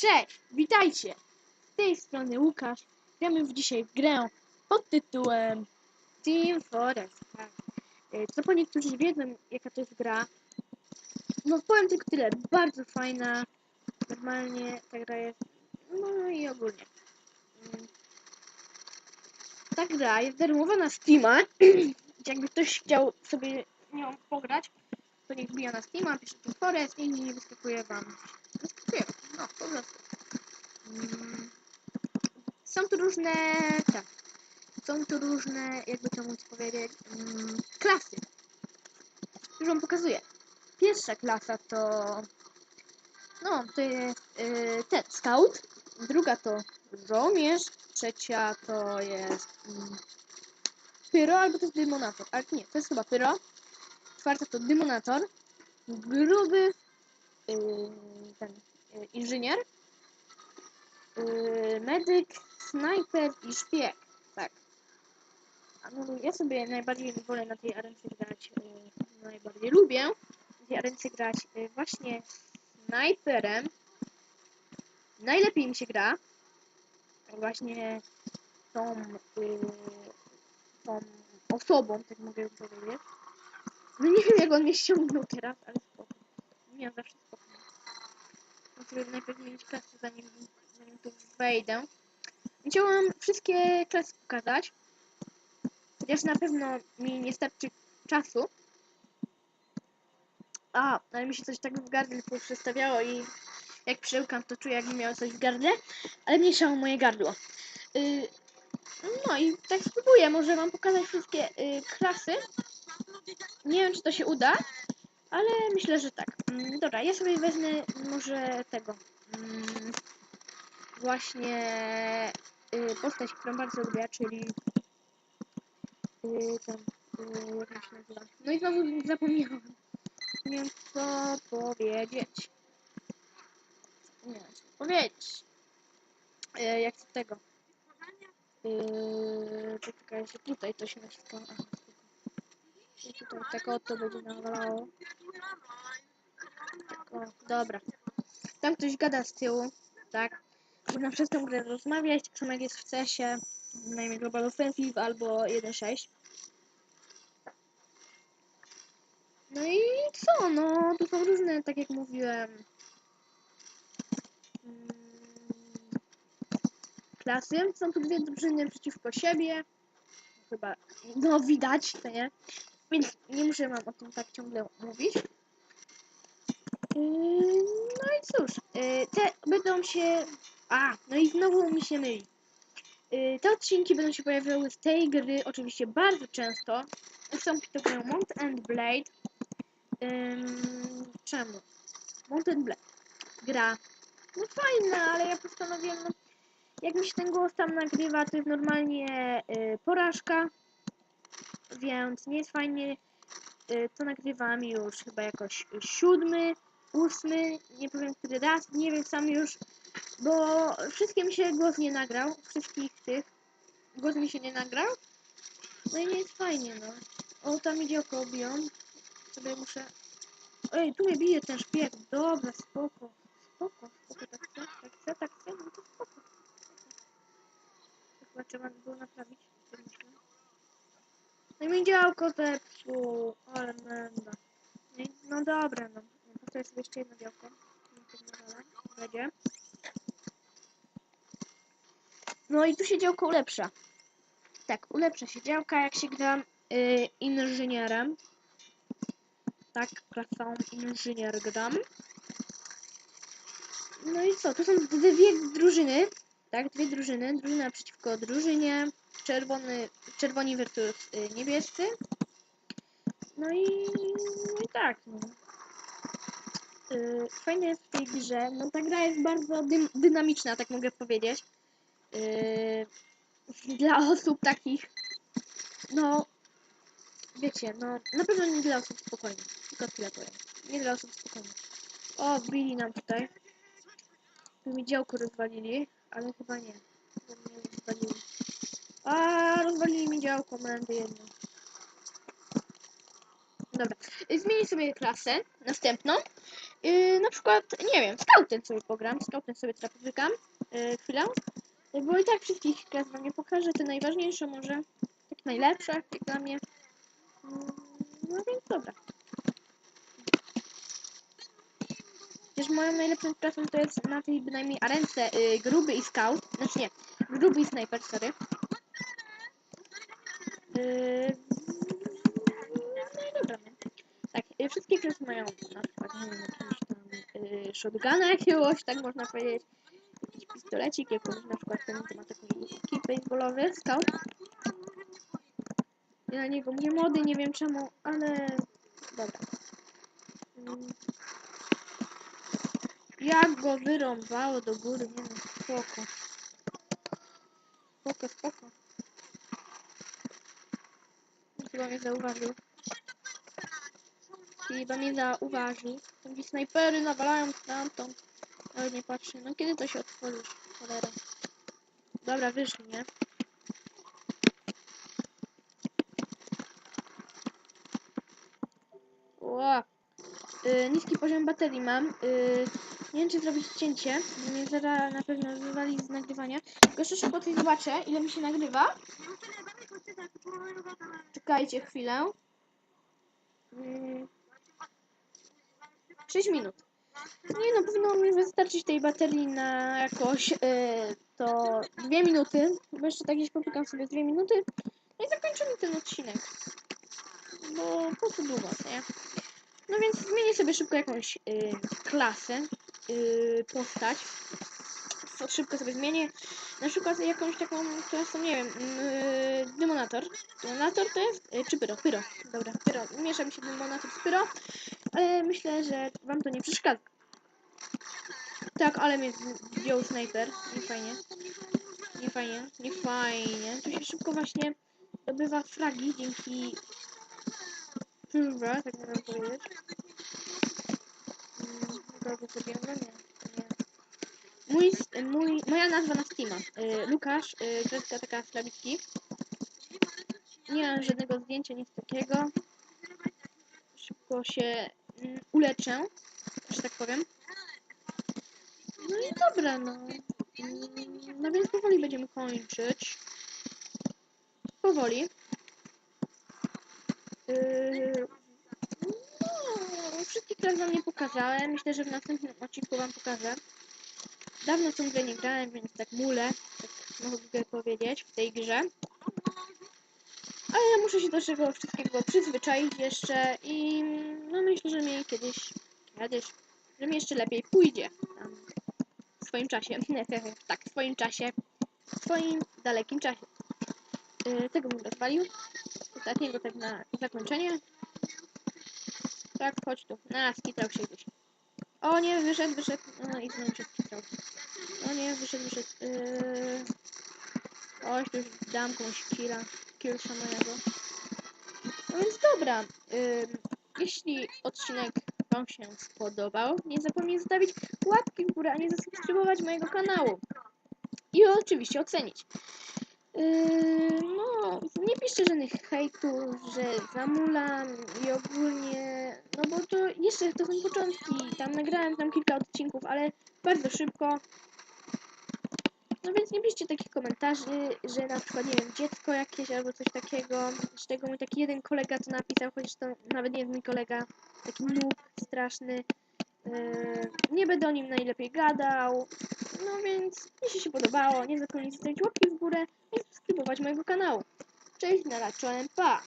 Cześć, witajcie! Z tej strony Łukasz. Gramy w dzisiaj grę pod tytułem Team Forest. E, Co po niektórzy wiedzą, jaka to jest gra. No powiem tylko tyle, bardzo fajna. Normalnie ta gra jest, no i ogólnie. Mm. Ta gra jest darmowa na Steama. Jakby ktoś chciał sobie nią pograć, to niech bija na Steama, pisze Team Forest i nie wyskakuje wam. Po prostu. Mm. Są tu różne, tak, są tu różne, jakby to móc powiedzieć, mm, klasy. Już wam pokazuję. Pierwsza klasa to, no, to jest y, ten, scout. Druga to żołnierz. Trzecia to jest mm, pyro, albo to jest dymonator. Ale nie, to jest chyba pyro. Czwarta to dymonator. Gruby, y, ten, inżynier. Yy, medyk, snajper i szpieg. Tak. A no, ja sobie najbardziej wolę na tej arence grać, yy, najbardziej lubię na tej arence grać właśnie snajperem. Najlepiej mi się gra właśnie tą, tą osobą, tak mogę powiedzieć. No nie wiem jak on mnie ściągnął teraz, ale spoko. Nie, zawsze Muszę najpierw mieć klasę zanim zanim tu wejdę. Chciałam wszystkie klasy pokazać. Chociaż na pewno mi nie starczy czasu. A, ale mi się coś tak w gardle przestawiało i jak przełkam, to czuję, jakbym miał coś w gardle, ale mniejszało moje gardło. Yy, no i tak spróbuję, może wam pokazać wszystkie yy, klasy. Nie wiem, czy to się uda, ale myślę, że tak. Mm, dobra, ja sobie wezmę może tego. Mm, właśnie y, postać, którą bardzo lubię, czyli y, ten, y, jak się nazywa? No i znowu zapomniałam. Nie wiem co powiedzieć. Nie wiem co powiedzieć. Jak z tego. Czekaj, że tutaj to się naciska. I tutaj tak oto będzie nawalało. O, dobra. Tam ktoś gada z tyłu, tak? Można przez tę grę rozmawiać, tak samo jak jest w CESie, na imię Global Offensive albo 1.6. No i co, no, tu są różne, tak jak mówiłem, mm, klasy. Są tu dwie drużyny przeciwko siebie. Chyba, no widać, to nie? Więc nie muszę wam o tym tak ciągle mówić. Yy, No i cóż, yy, te będą się... A, no i znowu mi się myli. Yy, Te odcinki będą się pojawiały z tej gry oczywiście bardzo często. Zresztą to Mount and Blade. Czemu? Mount and Blade. Gra. No fajna, ale ja postanowiłem, no, jak mi się ten głos tam nagrywa, to jest normalnie yy, porażka. Więc nie jest fajnie. Yy, to nagrywam już chyba jakoś siódmy, ósmy, nie powiem który raz, nie wiem sam już, bo wszystkie mi się głos nie nagrał, wszystkich tych głos mi się nie nagrał, no i nie jest fajnie, no. O, tam idzie oko biją, sobie muszę, ej, tu mnie bije ten szpieg, dobra, spoko, spoko, spoko, tak chcę, tak chcę, tak chcę, no to spoko. Chyba trzeba by było naprawić, tak. No i mi działko zepsuł, ale menda. No dobra, no. Postawię sobie jeszcze jedno dalej Będzie. No i tu się działko ulepsza. Tak, ulepsza się działka, jak się gra y, inżynierem. Tak, klasą inżynier gram. No i co, tu są dwie drużyny. Tak, dwie drużyny. Drużyna przeciwko drużynie. Czerwony, czerwoni versus y, niebiescy. No i, no i tak, no. Yy, fajne jest w tej grze, no ta gra jest bardzo dym, dynamiczna, tak mogę powiedzieć. Yy, dla osób takich, no, wiecie, no, na pewno nie dla osób spokojnych, tylko tyle powiem. Nie dla osób spokojnych. O, wbili nam tutaj. Tu mi działko rozwalili, ale chyba nie. Rozwalili. A, rozwalili mi działko, będę jedno. Dobra, zmienię sobie klasę, następną. Yy, na przykład, nie wiem, scoutem sobie pogram, scoutem sobie teraz powykam, yy, chwilę, bo i tak wszystkich klas wam nie pokażę, te najważniejsze może, tak najlepsze, jak dla mnie. Yy, no więc dobra. Przecież moją najlepszą klasą to jest na tej bynajmniej arence yy, gruby i scout, znaczy nie, gruby i sniper, sorry. Yy, no i dobra, nie? Tak, y, wszystkie klasy mają na przykład, nie wiem, jakiś tam y, shotguna jakiegoś, tak można powiedzieć. Jakiś pistolecik, jakąś na przykład ten to ma taki kit baseballowy, scout. Ja na niego mówię młody, nie wiem czemu, ale dobra. Mm. Jak go wyrąbało do góry, nie wiem, spoko. Spoko, spoko. Chyba mnie zauważył. Chyba mnie zauważył. Tam snajpery nawalają stamtąd. Ale nie patrzę. No kiedy to się otworzy? Cholera. Dobra, wyszli, nie? Ła. Y, niski poziom baterii mam. Y, nie wiem, czy zrobić cięcie, mnie zaraz na pewno wywali z nagrywania. Jeszcze szybko coś zobaczę, ile mi się nagrywa. Czekajcie chwilę. Mm. 6 minut. Nie no, powinno mi wystarczyć tej baterii na jakoś e, to 2 minuty. Bo jeszcze tak gdzieś popykam sobie 2 minuty. No i zakończymy ten odcinek. Bo po co długo, nie? No więc zmienię sobie szybko jakąś e, klasę, e, postać. Szybko sobie zmienię. Na przykład jakąś taką klasą, nie wiem, yy, demonator. Demonator to jest? Yy, czy pyro? Pyro. Dobra, pyro. Miesza mi się demonator z pyro. Ale myślę, że wam to nie przeszkadza. Tak, ale mnie wziął snajper. Nie fajnie. Nie fajnie. Nie fajnie. Tu się szybko właśnie dobywa fragi dzięki Kurwa, tak można powiedzieć. Mm, Dobrze sobie, no nie, nie. Mój, mój, moja nazwa na Steama. Y, Lukasz, y, kreska taka Slawicki. Nie mam żadnego zdjęcia, nic takiego. Szybko się mm, uleczę, że tak powiem. No i dobra, no. No więc powoli będziemy kończyć. Powoli. Yy, no, wszystkich klas wam nie pokazałem. Myślę, że w następnym odcinku wam pokażę. Dawno w tą grę nie grałem, więc tak mulę, tak mogę powiedzieć, w tej grze. Ale ja muszę się do tego wszystkiego przyzwyczaić jeszcze i no myślę, że mi kiedyś, kiedyś, że mi jeszcze lepiej pójdzie tam w swoim czasie. tak, w swoim czasie, w swoim dalekim czasie. Yy, tego bym rozwalił. Ostatniego tak na zakończenie. Tak, chodź tu. Na, skitrał się gdzieś. O nie, wyszedł, wyszedł. No i znowu się skitrał. O nie, wyszedł, wyszedł. Yy... Oś, tu już dam komuś. Killsza mojego. No więc dobra. Jeśli odcinek Wam się spodobał, nie zapomnij zostawić łapki w górę, a nie zasubskrybować mojego kanału. I oczywiście ocenić. No, nie piszcie żadnych hejtów, że zamulam i ogólnie, no bo to jeszcze to są początki, tam nagrałem tam kilka odcinków, ale bardzo szybko. No więc nie piszcie takich komentarzy, że na przykład, nie wiem, dziecko jakieś albo coś takiego. Z tego mój taki jeden kolega to napisał, chociaż to nawet nie mój kolega, taki noob straszny. Yy, nie będę o nim najlepiej gadał. No więc, jeśli się podobało, nie zapomnijcie zostawić łapki w górę i subskrybować mojego kanału. Cześć, na razie, pa!